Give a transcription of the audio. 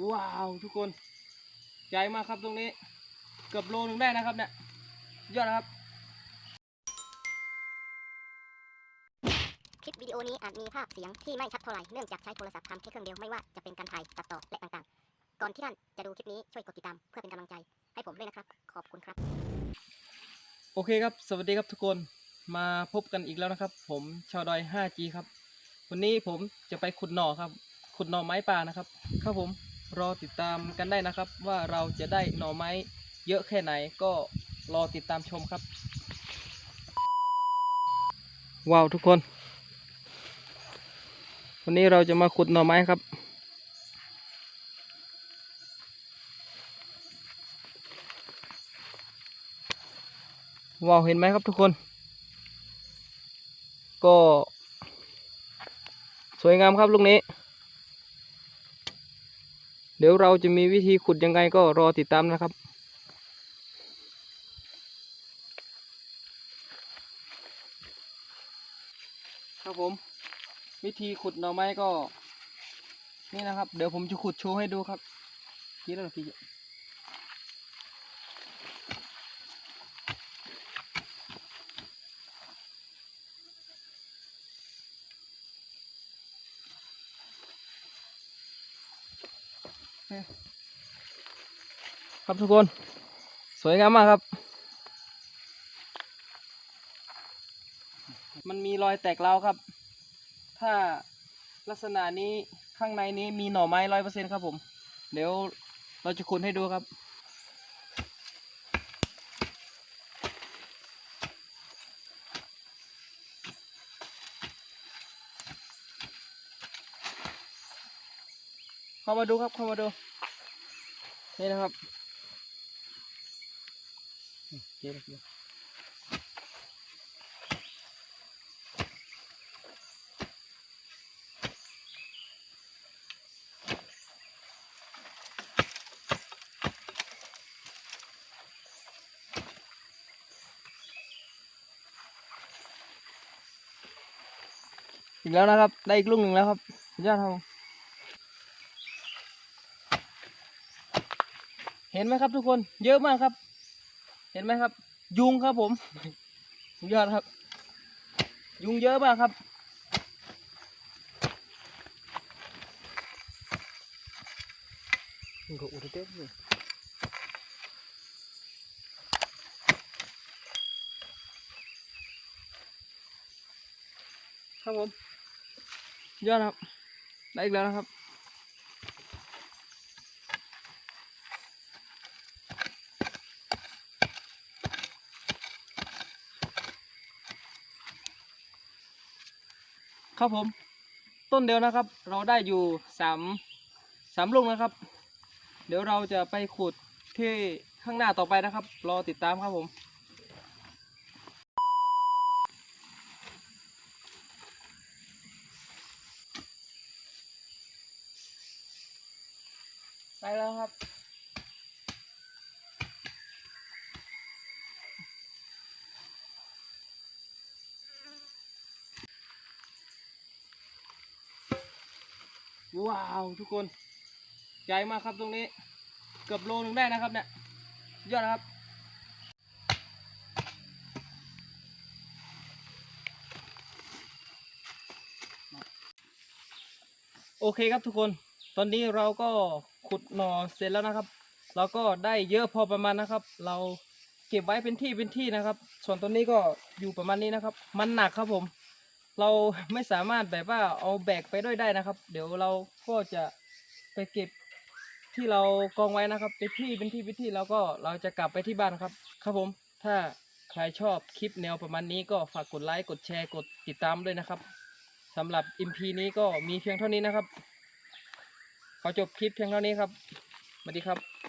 ว้าวทุกคน ใหญ่มากครับตรงนี้ เกือบโลนึงได้นะครับเนี่ยสุดยอดนะครับ คลิปวิดีโอนี้อาจมีภาพเสียงที่ไม่ชัดเท่าไหร่ เนื่องจากใช้โทรศัพท์ทำแค่เครื่องเดียวไม่ว่าจะเป็นการถ่ายตัดต่อและต่างๆ ก่อนที่ท่านจะดูคลิปนี้ช่วยกดติดตามเพื่อเป็นกำลังใจ ให้ผมด้วยนะครับ ขอบคุณครับ โอเคครับ สวัสดีครับทุกคน มาพบกันอีกแล้วนะครับ ผมชาวดอย 5G ครับ วันนี้ผมจะไปขุดหน่อครับ ขุดหน่อไม้ป่านะครับ ครับผม รอติดตามกันได้นะครับ ว่าเราจะได้หน่อไม้เยอะแค่ไหนก็รอติดตามชมครับ ว้าวทุกคน วันนี้เราจะมาขุดหน่อไม้ครับ ว้าวเห็นไหมครับทุกคน ก็ สวยงามครับลูกนี้ เดี๋ยวเราจะมีวิธีขุดยังไงก็รอติดตามนะครับครับผม วิธีขุดหน่อไม้ก็ นี่นะครับ เดี๋ยวผมจะขุดโชว์ให้ดูครับกี่แล้ว ครับทุกคน สวยงามมากครับ มันมีรอยแตกเล้าครับ ถ้าลักษณะนี้ข้างในนี้มีหน่อไม้ร้อยเปอร์เซ็นครับผม เดี๋ยวเราจะคุณให้ดูครับ เข้ามาดูครับเข้ามาดู นี่นะครับเจ๊เลยเจ๊อีกแล้วนะครับ ได้อีกลูกหนึ่งแล้วครับยอดครับผม เห็นไหมครับทุกคน เยอะมากครับ เห็นไหมครับ ยุงครับผมสุดยอดครับ ยุงเยอะมากครับมันก็อุดเต็มเลยครับผมสุดยอดครับ ได้อีกแล้วนะครับ ครับผม ต้นเดียวนะครับ เราได้อยู่สามสามลูกนะครับ เดี๋ยวเราจะไปขุดที่ข้างหน้าต่อไปนะครับ รอติดตามครับผมไปแล้วครับ ว้าวทุกคน ใหญ่มากครับตรงนี้ เกือบโลนึงได้นะครับเนี่ยยอดนะครับโอเคครับทุกคน ตอนนี้เราก็ขุดหน่อเสร็จแล้วนะครับ เราก็ได้เยอะพอประมาณนะครับ เราเก็บไว้เป็นที่เป็นที่นะครับ ส่วนตัวนี้ก็อยู่ประมาณนี้นะครับ มันหนักครับผม เราไม่สามารถแบบว่าเอาแบกไปด้วยได้นะครับ เดี๋ยวเราก็จะไปเก็บที่เรากองไว้นะครับเป็นที่เป็นที่เป็นที่แล้วก็เราจะกลับไปที่บ้านครับ ครับผมถ้าใครชอบคลิปแนวประมาณนี้ก็ฝากกดไลค์กดแชร์กดติดตามด้วยนะครับสำหรับอิมพีนี้ก็มีเพียงเท่านี้นะครับ ขอจบคลิปเพียงเท่านี้ครับสวัสดีครับ